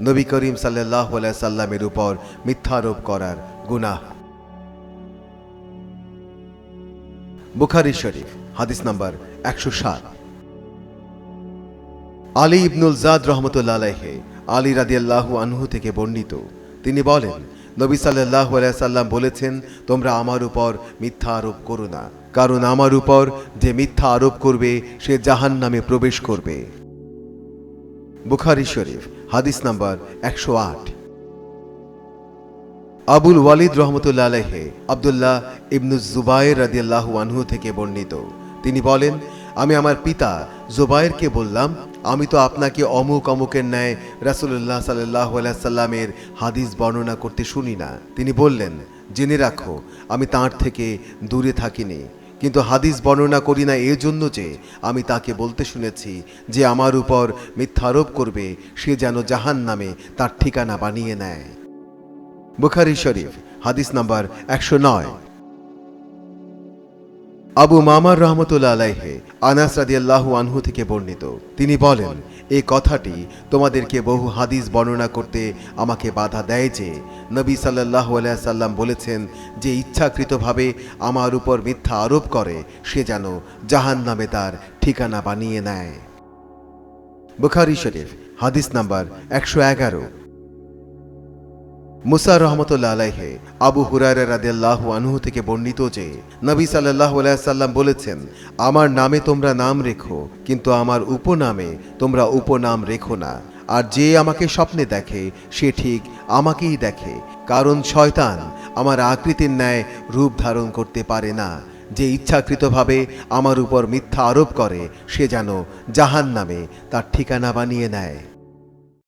নবী করিম সাল্লাহ সাল্লামের উপর মিথ্যারোপ করার গুনাহ। বুখারি শরীফ, হাদিস নাম্বার একশো সাত। আলী ইবনুল জাদ রহমতুল্লাহ আলাইহে, আলী রাদিয়াল্লাহু আনহু থেকে বর্ণিত। তিনি বলেন, নবী সাল্লাহ সাল্লাম বলেছেন, তোমরা আমার উপর মিথ্যা আরোপ করো না, কারণ আমার উপর যে মিথ্যা আরোপ করবে, সে জাহান নামে প্রবেশ করবে। বুখারি শরীফ হাদিস নাম্বার একশো আট। আবুল ওয়ালিদ রহমতুল্লাহ আলহে আবদুল্লাহ ইবনু জুবাইর রাদিয়াল্লাহু আনহু থেকে বর্ণিত। তিনি বলেন, আমি আমার পিতা জুবাইরকে বললাম, আমি তো আপনাকে অমুক অমুকের ন্যায় রাসুল্লাহ সাল্লাহ সাল্লামের হাদিস বর্ণনা করতে শুনি না। তিনি বললেন, জেনে রাখো, আমি তাঁর থেকে দূরে থাকিনি। কিন্তু হাদিস বর্ণনা করি না এজন্য জন্য যে আমি তাকে বলতে শুনেছি যে আমার উপর মিথ্যারোপ করবে, সে যেন জাহান নামে তার ঠিকানা বানিয়ে নেয়। বুখারি শরীফ, হাদিস নাম্বার একশো নয়। আবু মামার রহমতুল্লা আলাইহে আনাস রাদিয়াল্লাহু আনহু থেকে বর্ণিত। তিনি বলেন এই কথাটি তোমাদেরকে বহু হাদিস বর্ণনা করতে আমাকে বাধা দেয় যে, নবী সাল্লাহ সাল্লাম বলেছেন যে, ইচ্ছাকৃতভাবে আমার উপর মিথ্যা আরোপ করে, সে যেন জাহান নামে তার ঠিকানা বানিয়ে নেয়। বুখারি শরীফ, হাদিস নাম্বার একশো এগারো। মুসা রহমতুল্লা আলাইহে আবু হুরায়রা রাদিয়াল্লাহু আনহু থেকে বর্ণিত যে, নবী আলাইহি সাল্লাম বলেছেন, আমার নামে তোমরা নাম রেখো, কিন্তু আমার উপনামে তোমরা উপনাম রেখো না। আর যে আমাকে স্বপ্নে দেখে, সে ঠিক আমাকেই দেখে। কারণ শয়তান আমার আকৃতির ন্যায় রূপ ধারণ করতে পারে না। যে ইচ্ছাকৃতভাবে আমার উপর মিথ্যা আরোপ করে, সে যেন জাহান নামে তার ঠিকানা বানিয়ে নেয়।